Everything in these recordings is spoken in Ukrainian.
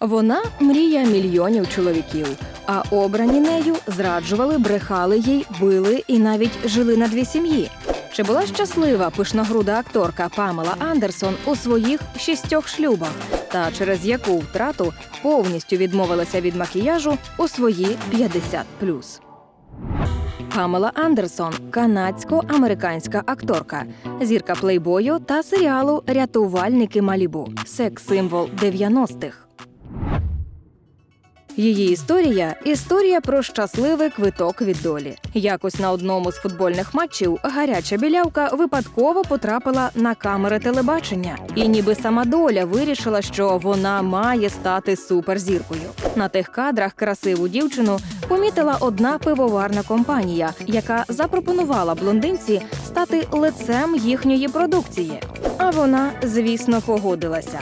Вона мрія мільйонів чоловіків, а обрані нею зраджували, брехали їй, били і навіть жили на дві сім'ї. Чи була щаслива пишногруда акторка Памела Андерсон у своїх шістьох шлюбах? Та через яку втрату повністю відмовилася від макіяжу у свої 50+. Памела Андерсон канадсько-американська акторка, зірка плейбою та серіалу Рятувальники Малібу, секс-символ 90-х. Її історія історія про щасливий квиток від долі. Якось на одному з футбольних матчів гаряча білявка випадково потрапила на камери телебачення, і ніби сама доля вирішила, що вона має стати суперзіркою. На тих кадрах красиву дівчину помітила одна пивоварна компанія, яка запропонувала блондинці стати лицем їхньої продукції. А вона, звісно, погодилася.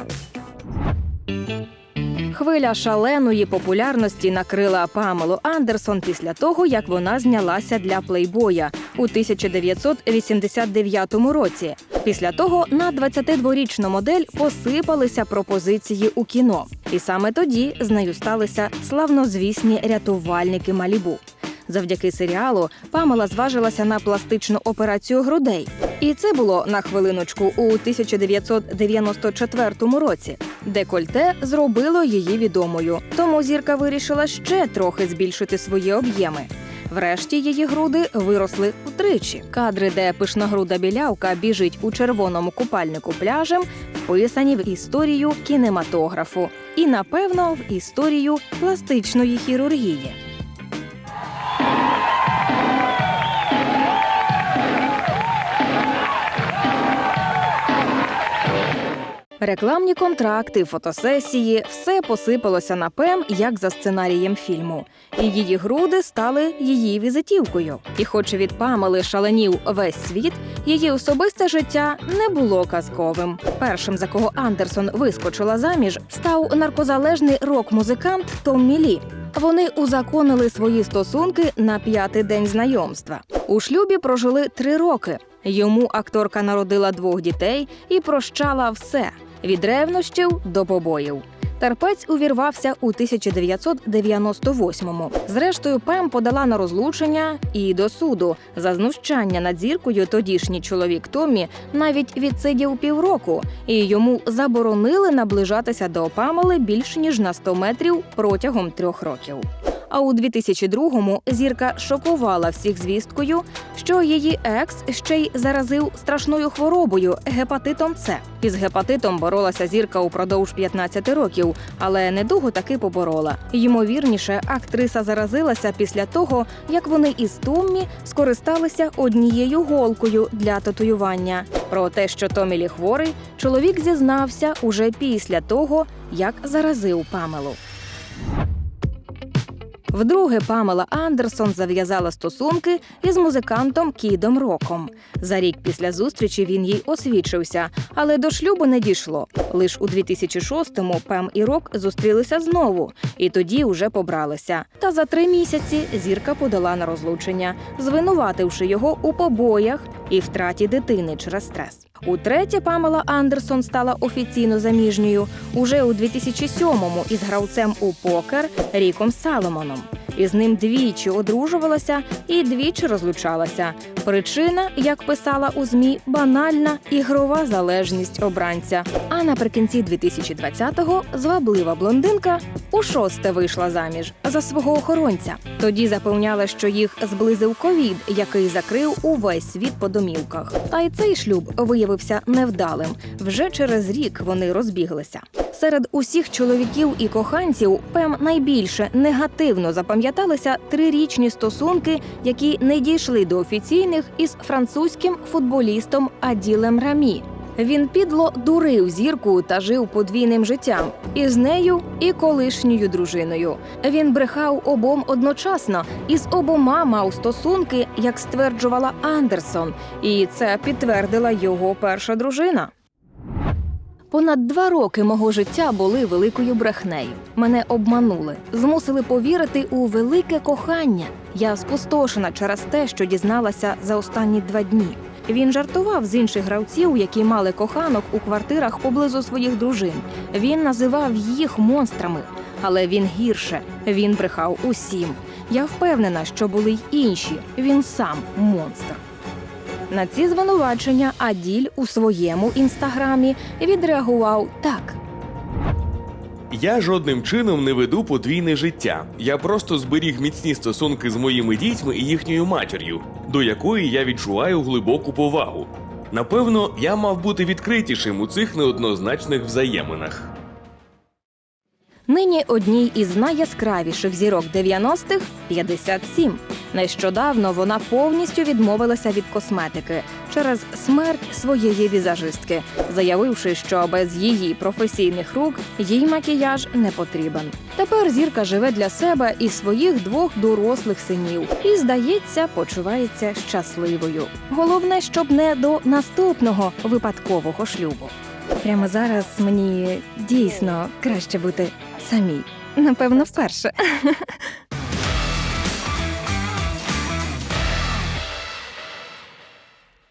Хвиля шаленої популярності накрила Памелу Андерсон після того, як вона знялася для плейбоя у 1989 році. Після того на 22-річну модель посипалися пропозиції у кіно, і саме тоді з нею сталися славнозвісні рятувальники Малібу. Завдяки серіалу Памела зважилася на пластичну операцію грудей. І це було на хвилиночку у 1994 році. Декольте зробило її відомою, тому зірка вирішила ще трохи збільшити свої об'єми. Врешті її груди виросли втричі. Кадри, де пишногруда білявка біжить у червоному купальнику пляжем, вписані в історію кінематографу і, напевно, в історію пластичної хірургії. Рекламні контракти, фотосесії все посипалося на Пем, як за сценарієм фільму. І її груди стали її візитівкою. І, хоч від Памели шаленів весь світ, її особисте життя не було казковим. Першим, за кого Андерсон вискочила заміж, став наркозалежний рок-музикант Томмі Лі. Вони узаконили свої стосунки на п'ятий день знайомства. У шлюбі прожили три роки. Йому акторка народила двох дітей і прощала все від ревнощів до побоїв. Терпець увірвався у 1998-му. Зрештою, Пем подала на розлучення і до суду. За знущання над зіркою тодішній чоловік Томі навіть відсидів півроку, і йому заборонили наближатися до Памели більш ніж на 100 метрів протягом трьох років. А у 2002-му зірка шокувала всіх звісткою, що її екс ще й заразив страшною хворобою гепатитом С. Із гепатитом боролася зірка упродовж 15 років, але недовго таки поборола. Ймовірніше, актриса заразилася після того, як вони із Томмі скористалися однією голкою для татуювання. Про те, що Томі Лі хворий, чоловік зізнався уже після того, як заразив Памелу. Вдруге Памела Андерсон зав'язала стосунки із музикантом Кідом Роком. За рік після зустрічі він їй освічився, але до шлюбу не дійшло. Лиш у 2006-му Пем і Рок зустрілися знову, і тоді уже побралися. Та за три місяці зірка подала на розлучення, звинувативши його у побоях і втраті дитини через стрес. Утретє Памела Андерсон стала офіційно заміжньою уже у 2007-му із гравцем у покер Ріком Саломоном. Із ним двічі одружувалася і двічі розлучалася. Причина, як писала у змі, банальна ігрова залежність обранця. А наприкінці 2020-го зваблива блондинка у шосте вийшла заміж за свого охоронця. Тоді запевняла, що їх зблизив ковід, який закрив увесь світ по домівках. Та й цей шлюб виявився невдалим. Вже через рік вони розбіглися. Серед усіх чоловіків і коханців Пем найбільше негативно запам'яталися трирічні стосунки, які не дійшли до офіційних із французьким футболістом Аділем Рамі. Він підло дурив зірку та жив подвійним життям із нею і колишньою дружиною. Він брехав обом одночасно і з обома мав стосунки, як стверджувала Андерсон, і це підтвердила його перша дружина. Понад два роки мого життя були великою брехнею. Мене обманули, змусили повірити у велике кохання. Я спустошена через те, що дізналася за останні два дні. Він жартував з інших гравців, які мали коханок у квартирах поблизу своїх дружин. Він називав їх монстрами. Але він гірше. Він брехав усім. Я впевнена, що були й інші. Він сам монстр. На ці звинувачення Аділь у своєму інстаграмі відреагував так. Я жодним чином не веду подвійне життя. Я просто зберіг міцні стосунки з моїми дітьми і їхньою матір'ю, до якої я відчуваю глибоку повагу. Напевно, я мав бути відкритішим у цих неоднозначних взаєминах. Нині одній із найяскравіших зірок 90-х – 57. Нещодавно вона повністю відмовилася від косметики через смерть своєї візажистки, заявивши, що без її професійних рук їй макіяж не потрібен. Тепер зірка живе для себе і своїх двох дорослих синів і, здається, почувається щасливою. Головне, щоб не до наступного випадкового шлюбу. Прямо зараз мені дійсно краще бути самій. Напевно, вперше.